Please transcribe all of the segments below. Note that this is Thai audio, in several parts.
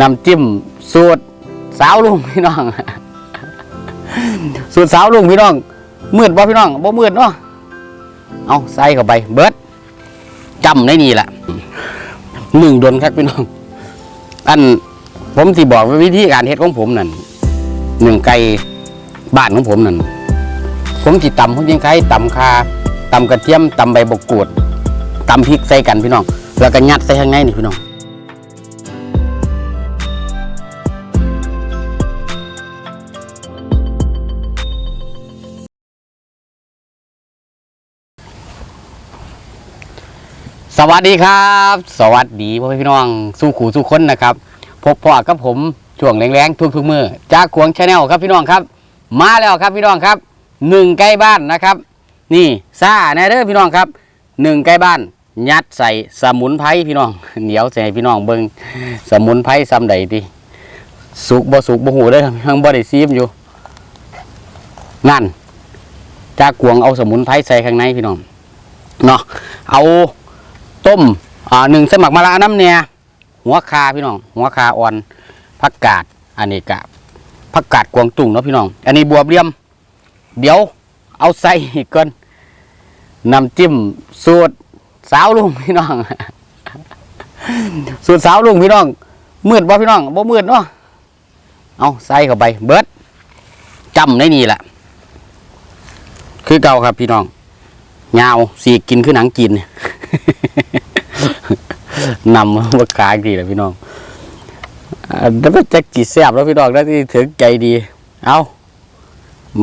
น้ำจิ้มสูตรสาวลุงพี่น้อง สูตรสาวลุงพี่น้อง มืดบ่พี่น้องบ่มืดเนาะเอาใส่เข้าไป เบิดจำได้นี่แหละหนึ่งดนครับพี่น้อง อันผมที่บอกวิธีการเฮ็ดของผมนั่นหนึ่งไก่บ้านของผมนั่นผมที่ตำผมยังใช้ตำคาตำกระเทียมตำใบบกกูดตำพริกใส่กันพี่น้อง แล้วก็ยัดใส่ข้างในนี่พี่น้อง วัสดีครับ สวัสดีพ่อพี่น้องสู้ขู่สู้คนนะครับพบพ่อกับผมช่วงแรงๆทุกๆมือจากขวงชาแนลครับพี่น้องครับ มาแล้วครับพี่น้องครับหนึ่งใกล้บ้านนะครับ นี่ซ่าแน่เด้อพี่น้องครับหนึ่งใกล้บ้าน ยัดใส่สมุนไพรพี่น้องเดี๋ยวใส่พี่น้องเบิ่งสมุนไพรซ้ำใดดีสุกบ่สุกบ่หูเด้อครับยังบ่ได้ซีมอยู่นั่นจากขวงเอาสมุนไพรใส่ข้างในพี่น้องเนาะเอา ต้มอ่าหนึ่งสมักมะระน้ำเนี่ยหัวคาพี่น้อง หัวคาอ่อนผักกาดอันนี้กะผักกาดกวางตุ้งเนาะพี่น้อง อันนี้บวบเลียม เดี๋ยวเอาใส่อีกก่อนน้ำจิ้มสูตรสาวลุงพี่น้อง สูตรสาวลุงพี่น้องมืดบ่พี่น้องบ่มืดเนาะเอาใส่เข้าไป เบิดจำได้นี่แหละคือเก่าครับพี่น้องยาวสีกินคือหนังกินน นำมากายดีแหละพี่น้องแล้วมันจะกี่แซบแล้วพี่น้องนะที่ถึงใจดี เอา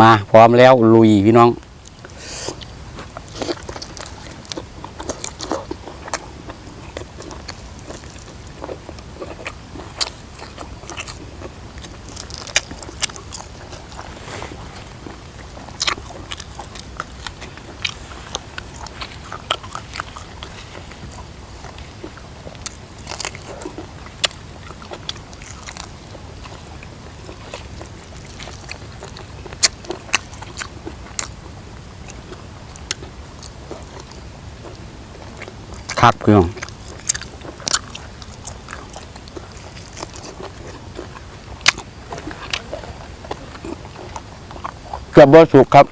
มาพร้อมแล้วลุยพี่น้อง ครับพี่องเกือบบ่สุกครับ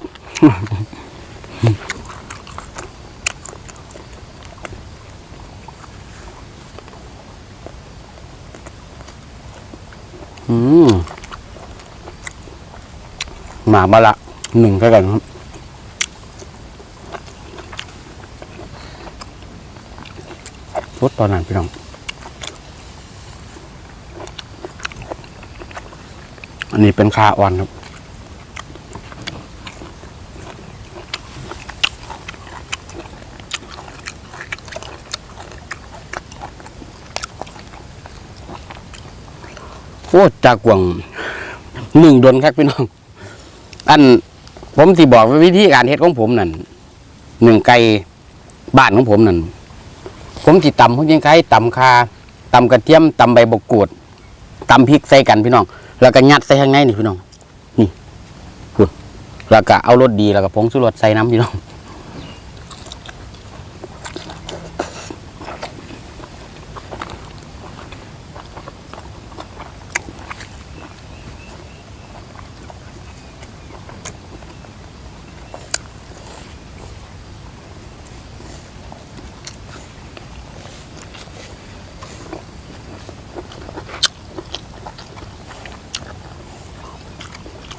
อืมหมามาละหนึ่งเท่ากันครับ รถ ตอนนั้นพี่น้อง อันนี้เป็นคาอ่อนครับโอ้จากกวางหนึ่งดนครับพี่น้อง อันผมที่บอกวิธีการเฮ็ดของผมนั่นหนึ่งไก่บ้านของผมนั่น ผมจิตำผมยังใช้ตำคาตำกระเทียมตำใบบกกูดตำพริกใส่กันพี่น้อง แล้วก็ยัดใส่ข้างในนี่พี่น้อง นี่แล้วก็เอารสดีแล้วก็ผงสุรสใส่น้ำพี่น้อง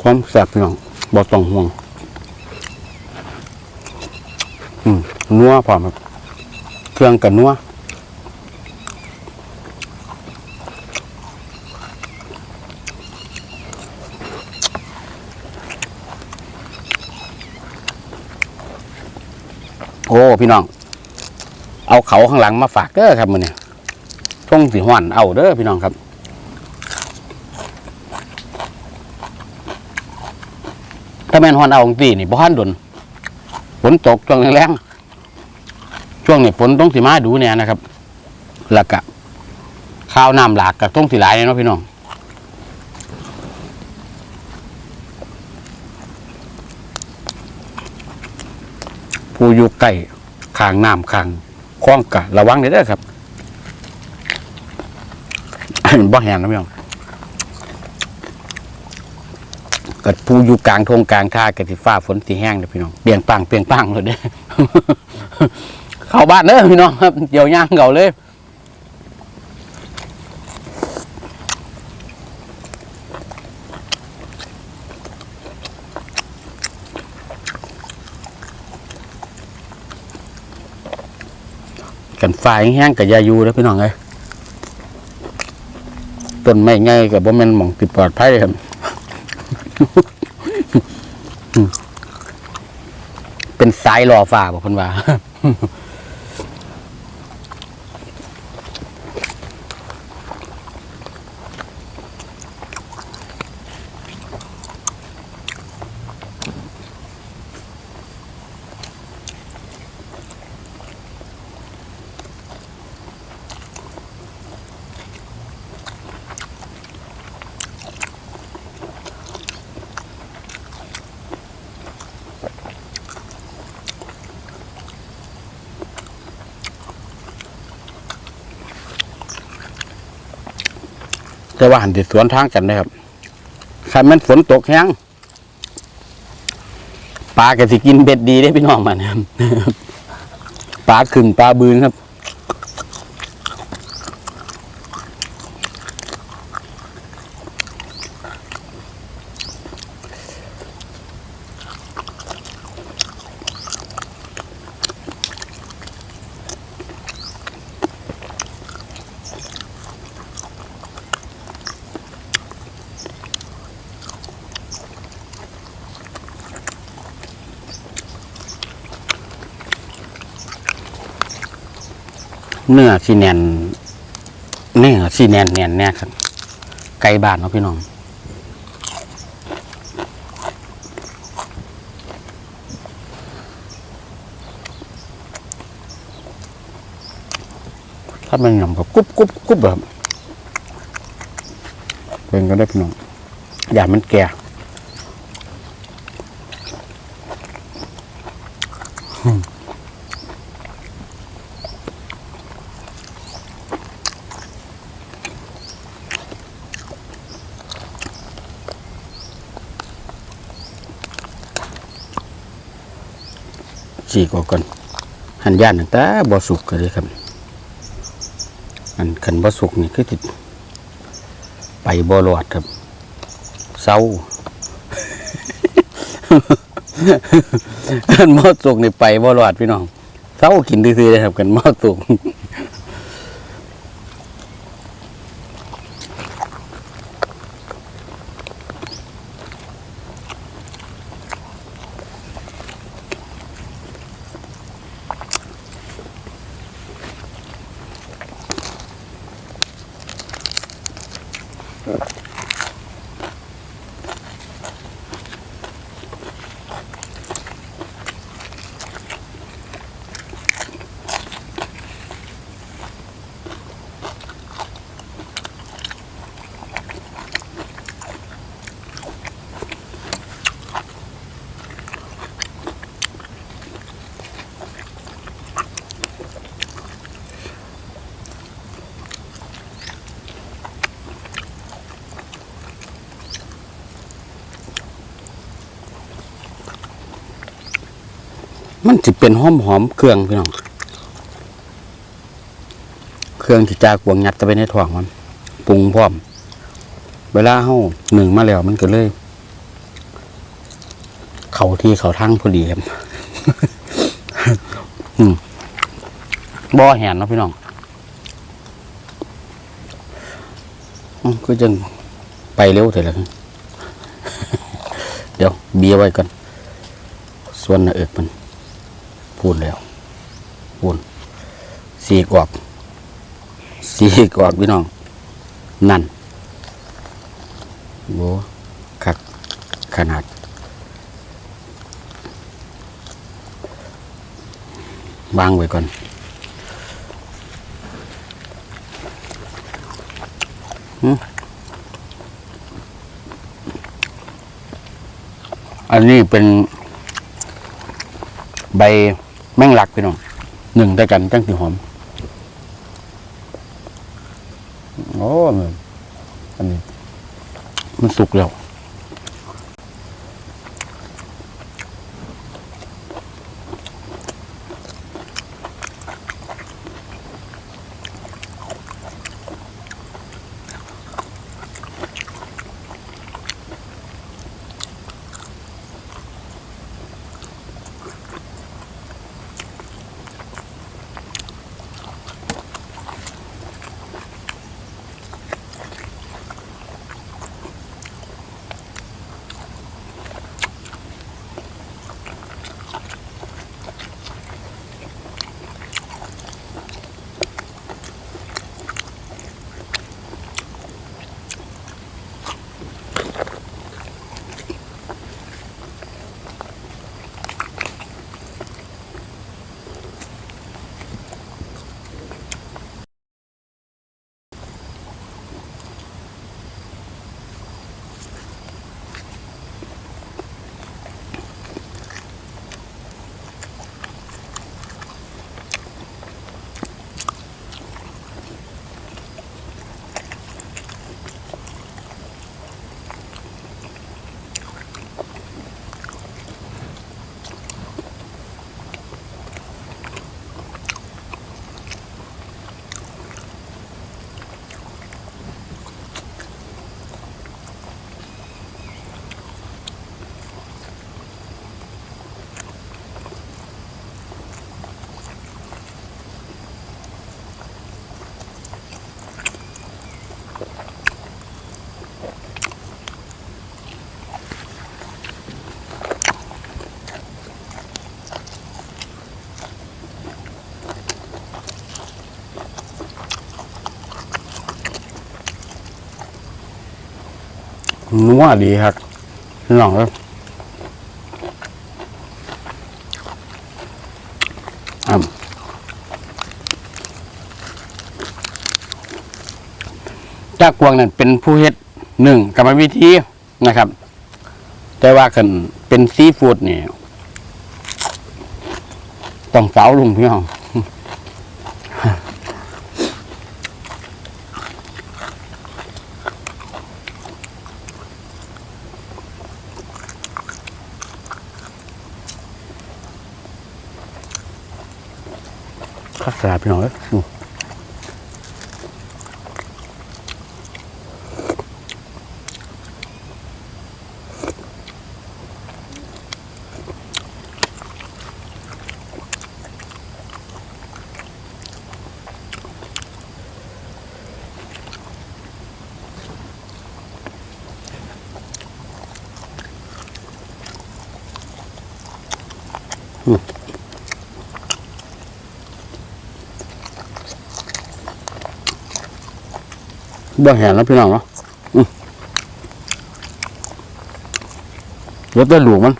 ความแซ่บพี่น้องบ่ต้องห่วง อืมนัวพร้อมครับเครื่องกับนัวโอ้พี่น้อง เอาเขาข้างหลังมาฝากเด้อครับมือเนี่ยช่วงสีหวานเอาเด้อพี่น้องครับ ถ้าแม่นฮอนเอาของตีนี่บ่ฮันดนฝนตกช่วงแรงๆช่วงนี้ฝนต้องสิมาดูเนี่ยนะครับแล้วก็ข้าวน้ำหลากกับต้องสิหลายเนาะพี่น้องผู้อยู่ใกล้ข้างน้ำข้างคล้องกะระวังเด้อครับบ่แห้งนะพี่น้อง กัดปูอยู่กลางทงกลางท่ากัดสิฟ้าฝนสีแห้งเลยพี่น้องเปลียงปังเปลียงปังเลยเด้เข้าบ้านเด้อพี่น้องครับเดี๋ยวย่างเก่าเลยกันฝ่ายแห้งกับยายู่แล้วพี่น้องเอ้ยต้นไม้ไงกับบ่แม่นหม่องติดปลอดภัยครับ เป็นสายรอฝ่าบอกคนว่า แต่ว่าหันติดสวนทางกันนะครับคันแมันฝนตกแห้งปลาก็สิกินเบ็ดดีได้พี่น้องมันครับปลาขึ้นปลาบืนครับ เนื้อสีแน่นเนื้อสีแน่นแน่นแน่ครับ ไก่บ้านเนาะพี่น้องถ้ามันหย่ำกับกุบกุบกุบแบบเป็นก็ได้พี่น้องอย่ามันแก่ีกออกก่อนหันย่านตั้งแต่บ่สุกก็เลยครับอันขันบ่สุกนี่คือติดไปบ่รอดครับเศร้าขันบ่สุกนี่ไปบ่รอดพี่น้องเศร้ากินซื่อๆเลยครับขันบ่สุก มันจะเป็นหอมหอมเครื่องพี่น้อง เครื่องที่จากวงยัดเข้าไปในท้องมันปรุงพร้อม เวลาเฮาหนึ่งมาแล้วมันก็เลย เขาที่เขาทั้งพอดีครับอืมบ่อแหนเนาะพี่น้องก็จังไปเร็วเถอะละเดี๋ยวเบียไว้ก่อน ส่วนหน้าเอิกมัน พูดแล้วพูดสีกอบสี่กอบพี่น้อง นั่นโบคักขนาด วางไว้ก่อนอันนี้เป็นใบ แม่งหลักพี่น้องหนึ่งด้วยกันจังสีหอมโอ้อ้มันอันนี้ มันสุกแล้ว นัวดีครับพี่น้องครับอะจากกวางนั่นเป็นผู้เฮ็ดหนึ่งกรรมวิธีนะครับ แต่ว่ากันเป็นซีฟู้ดนี่ยต้องสาลุงพี่น้อง ข้าวสารพี่น้องเอ้ย อืมบ่แหงแล้วพี่น้องเนาะอืมเดี๋ยวจะหลูกมัน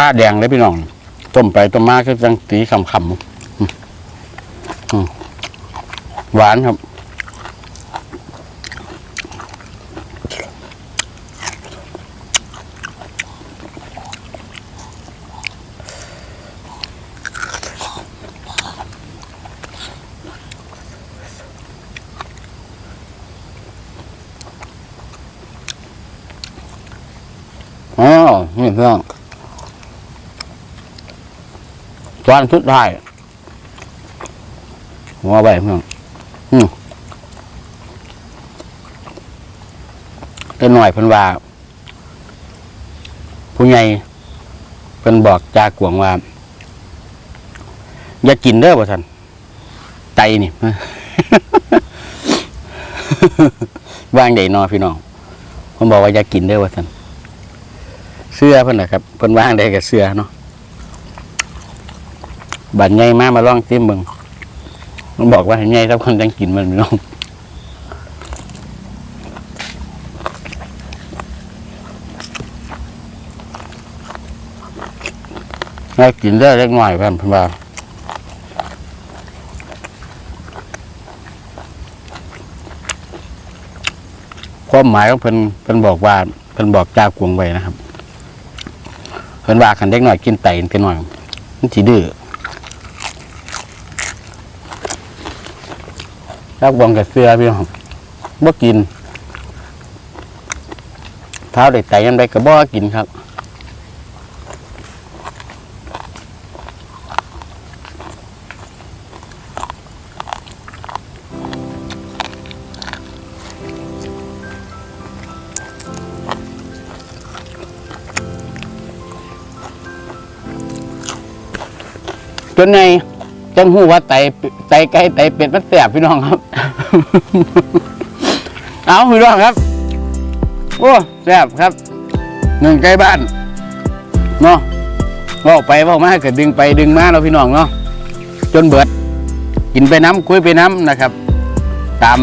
ข้าแดงเลยพี่น้องต้มไปต้มมาก็จังตีคำคำๆหวานครับอ๋อนี่พี่น้อง ตอนสุดท้ายหัวใบพี่น้องอืมเป็นหน่อยเพิ่นว่า ผู้ใหญ่เพิ่นบอกจากกวงว่า อย่ากินเด้อบ่ท่านไตนี่ ว่างใดนอพี่น้องเพิ่นบอกว่าอย่ากินเด้อว่ท่านเสื้อเพิ่นนะครับเพิ่นว่างได้กับเสื้อเนาะ บัดใหญ่มามาลองซิมเบิงมันบอกว่าให้ไงถ้าคนยังกินมันพี่น้องแม่กินได้เล็กน้อยเพื่อนเพื่อนว่าความหมายของเพิ่นเพิ่นบอกว่าเพิ่นบอกจากวงไว้นะครับ เพิ่นว่าคันเด็กหน่อยกินไตกันหน่อยมันสิดื้อ แล้วบวงกับเสื้อพี่น้องบ่กิน เท้าเด็กไตยังไดก็บ่กินครับจนไงจังหูว่าไต ไตไก่ไตเป็ดมันแสบพี่น้องครับ เอาพี่น้องครับ โอ้แสบครับหนึ่งไก่บ้านเนาะว่าไปว่ามาเกิดดึงไปดึงมาเราพี่น้องเนาะจนเบิด กินไปน้ำคุยไปน้ำนะครับ ตาม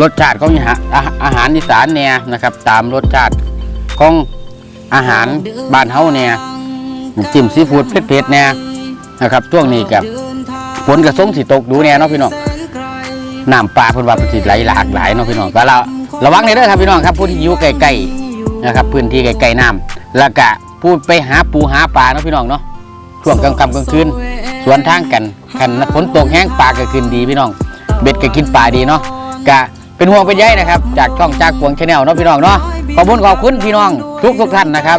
รสชาติของอาหารอาอาหารอีสานเนี่ยนะครับ ตามรสชาติของอาหารบ้านเฮาเนี่ยจิ้มซีฟู้ดเผ็ดๆเนี่ยนะครับช่วงนี้กับ ฝนกระสงสิตกดูเนี่ยเนาะพี่น้องน้ำปลาเพิ่นว่าเพิ่นสิไหลหลากหลายเนาะพี่น้องก็เราระวังในเด้อครับพี่น้องครับผู้ที่อยู่ใกล้ๆนะครับพื้นที่ใกล้ๆน้ำแล้วก็ผู้ไปหาปูหาปลาเนาะพี่น้องเนาะช่วงกลางค่ำกลางคืนสวนทางกันคันฝนตกแห้งปลาก็ขึ้นดีพี่น้อง เบ็ดก็กินปลาดีเนาะกะเป็นห่วงเป็นใยนะครับ จากช่องจากกวงชาแนลเนาะพี่น้องเนาะขอบคุณขอบคุณพี่น้องทุกทุกท่านนะครับ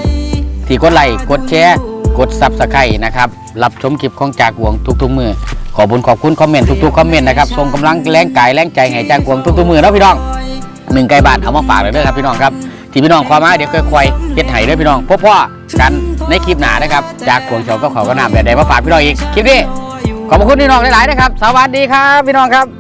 ที่กดไลค์กดแชร์ กดซับสไครต์นะครับรับชมคลิปของจากกวงทุกๆมือขอบคุณขอบคุณคอมเมนต์ทุกๆคอมเมนต์นะครับส่งกำลังแรงกายแรงใจให้จากกวงทุกๆมือเนาะพี่น้องหนึ่งไก่บาทเอามาฝากเลยเด้อครับพี่น้องครับที่พี่น้องความมาเดี๋ยวค่อยๆเฮ็ดให้ด้อพี่น้องพบพ่อกันในคลิปหน้านะครับจากกวงเฉาก็ขาก็นำแบบใดมาฝากพี่น้องอีกคลิปนี้ขอบคุณพี่น้องหลายๆนะครับ สวัสดีครับพี่น้องครับ